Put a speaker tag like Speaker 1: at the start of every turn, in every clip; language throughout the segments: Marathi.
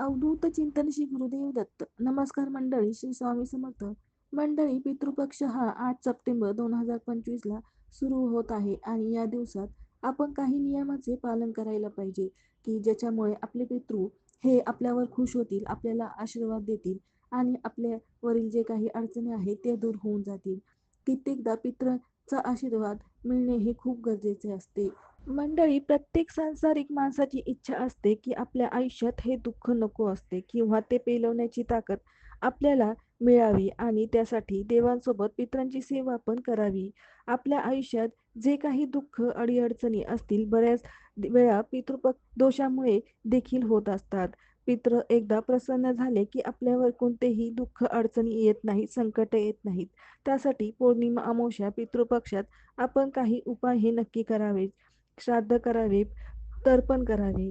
Speaker 1: अवधूत चिंतन श्री गुरुदेव दत्त नमस्कार मंडळी श्री स्वामी समर्थ. मंडळी पितृपक्ष हा आठ सप्टेंबर दोन हजार पंचवीस ला सुरू होत आहे आणि या दिवसात आपण काही नियमाचे पालन करायला पाहिजे की ज्याच्यामुळे आपले पितृ हे आपल्यावर खुश होतील आपल्याला आशीर्वाद देतील आणि आपल्यावरील जे काही अडचणी आहेत ते दूर होऊन जातील. कित्येकदा पित्रांचा आशीर्वाद मिळणे हे खूप गरजेचे असते. मंडळी प्रत्येक सांसारिक माणसाची इच्छा असते की आपल्या आयुष्यात हे दुःख नको असते किंवा ते पेलवण्याची ताकद आपल्याला मिळावी आणि त्यासाठी देवांसोबत पित्रांची सेवा पण करावी. आपल्या आयुष्यात जे काही दुःख अडीअडचणी असतील बऱ्याच वेळा पितृप दोषामुळे देखील होत असतात. पित्र एकदा प्रसन्न झाले की आपल्यावर कोणतेही दुःख अडचणी येत नाहीत संकट येत नाहीत. त्यासाठी पौर्णिमा अमावस्या पितृपक्षात आपण काही उपाय हे नक्की करावे श्राद्ध करावे तर्पण करावे.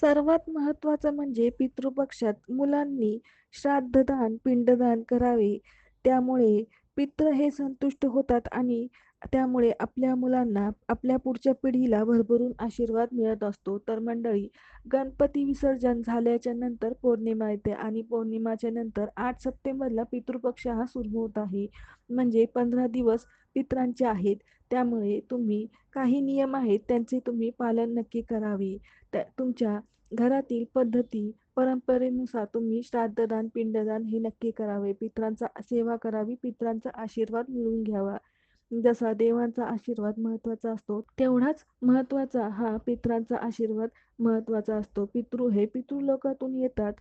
Speaker 1: सर्वात महत्वाचं म्हणजे पितृपक्षात मुलांनी श्राद्धदान पिंडदान करावे. त्यामुळे पित्र हे संतुष्ट होतात आणि त्यामुळे आपल्या मुलांना आपल्या पुढच्या पिढीला भरभरून आशीर्वाद मिळत असतो. तर मंडळी गणपती विसर्जन झाल्याच्यानंतर पौर्णिमा येते आणि पौर्णिमाच्या नंतर आठ सप्टेंबरला पितृपक्ष हा सुरू होत आहे. म्हणजे पंधरा दिवस पित्रांचे आहेत. त्यामुळे तुम्ही काही नियम आहेत त्यांचे तुम्ही पालन नक्की करावे. त्या तुमच्या घरातील पद्धती परंपरेनुसार तुम्ही श्राद्धदान पिंडदान हे नक्की करावे. पित्रांचा सेवा करावी. पित्रांचा आशीर्वाद मिळवून घ्यावा. जसा देवांचा आशीर्वाद महत्त्वाचा असतो तेवढाच महत्त्वाचा हा पित्रांचा आशीर्वाद महत्त्वाचा असतो. पितृ हे पितृलोकातून येतात.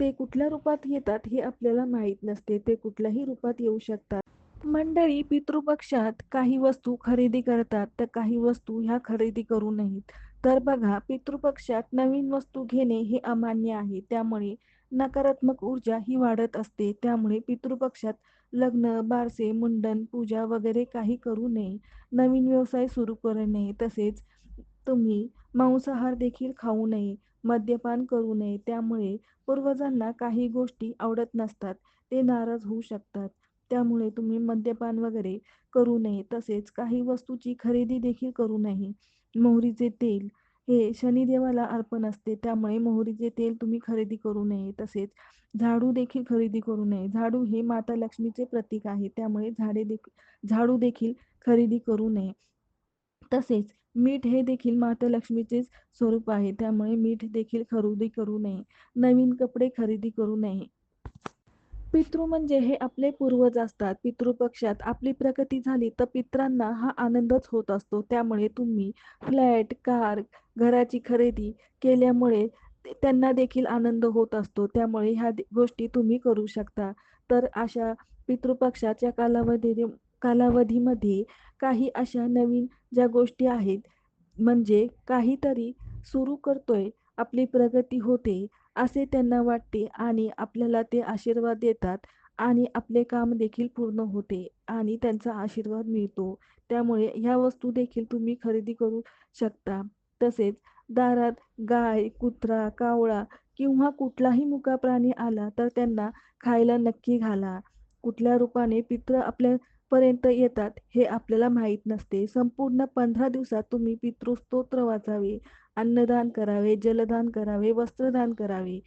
Speaker 1: ते कुठल्या रूपात येतात हे आपल्याला माहीत नसते. ते कुठल्याही रूपात येऊ शकतात. मंडळी पितृपक्षात काही वस्तू खरेदी करतात तर काही वस्तू ह्या खरेदी करू नयेत. तर बघा पितृपक्षात नवीन वस्तू घेणे हे अमान्य आहे. त्यामुळे नकारात्मक ऊर्जा ही वाढत असते. त्यामुळे पितृपक्षात लग्न बारसे मुंडन पूजा वगैरे काही करू नये. नवीन व्यवसाय सुरू करू नये. तसेच तुम्ही मांसाहार देखील खाऊ नये मद्यपान करू नये. त्यामुळे पूर्वजांना काही गोष्टी आवडत नसतात. ते नाराज होऊ शकतात. त्यामुळे तुम्ही मद्यपान वगैरे करू नये. तसेच काही वस्तूची खरेदी देखील करू नये. मोहरीचे तेल हे शनिदेवाला अर्पण असते. त्यामुळे मोहरीचे तेल तुम्ही खरेदी करू नये. तसेच झाडू देखील खरेदी करू नये. झाडू हे माता लक्ष्मीचे प्रतीक आहे. त्यामुळे झाडे देखील झाडू देखील खरेदी करू नये. तसेच मीठ हे देखील माता लक्ष्मीचेच स्वरूप आहे. त्यामुळे मीठ देखील खरेदी करू नये. नवीन कपडे खरेदी करू नये. पितृ म्हणजे हे आपले पूर्वज असतात. पितृपक्षात आपली प्रगती झाली तर पित्रांना हा आनंदच होत असतो. त्यामुळे तुम्ही फ्लॅट कार घराची खरेदी केल्यामुळे त्यांना देखील आनंद होत असतो. त्यामुळे ह्या गोष्टी तुम्ही करू शकता. तर अशा पितृपक्षाच्या कालावधी कालावधीमध्ये काही अशा नवीन ज्या गोष्टी आहेत म्हणजे काहीतरी सुरू करतोय आपली प्रगती होते असे त्यांना वाटते आणि आपल्याला ते आशीर्वाद देतात आणि आपले काम देखील पूर्ण होते आणि त्यांचा आशीर्वाद मिळतो. त्यामुळे ह्या वस्तू देखील तुम्ही खरेदी करू शकता. तसेच दारात गाय कुत्रा कावळा किंवा कुठलाही मुका प्राणी आला तर त्यांना खायला नक्की घाला. कुठल्या रूपाने पित्र आपल्यापर्यंत येतात हे आपल्याला माहीत नसते. संपूर्ण पंधरा दिवसात तुम्ही पितृस्तोत्र वाचावे. अन्नदान करावे जलदान करावे वस्त्रदान करावे.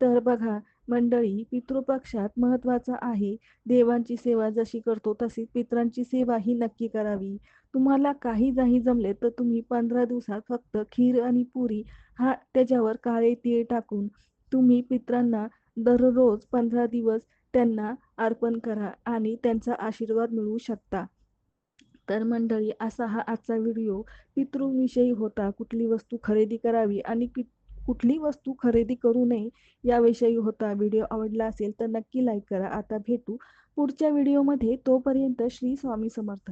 Speaker 1: तर बघा मंडळी पितृपक्षात महत्त्वाचा आहे देवांची सेवा जशी करतो तशी पित्रांची सेवा ही नक्की करावी. तुम्हाला काही जाही जमले तर तुम्ही पंधरा दिवसात फक्त खीर आणि पुरी हा त्याच्यावर काळे तीळ टाकून तुम्ही पित्रांना दररोज पंधरा दिवस त्यांना अर्पण करा आणि त्यांचा आशीर्वाद मिळवू शकता. तर मंडळी असा हा आजचा व्हिडिओ पितृविषयी होता. कुठली वस्तू खरेदी करावी आणि कुठली वस्तू खरेदी करू नये याविषयी होता. व्हिडिओ आवडला असेल तर नक्की लाईक करा. आता भेटू पुढच्या व्हिडिओमध्ये. तोपर्यंत श्री स्वामी समर्थ.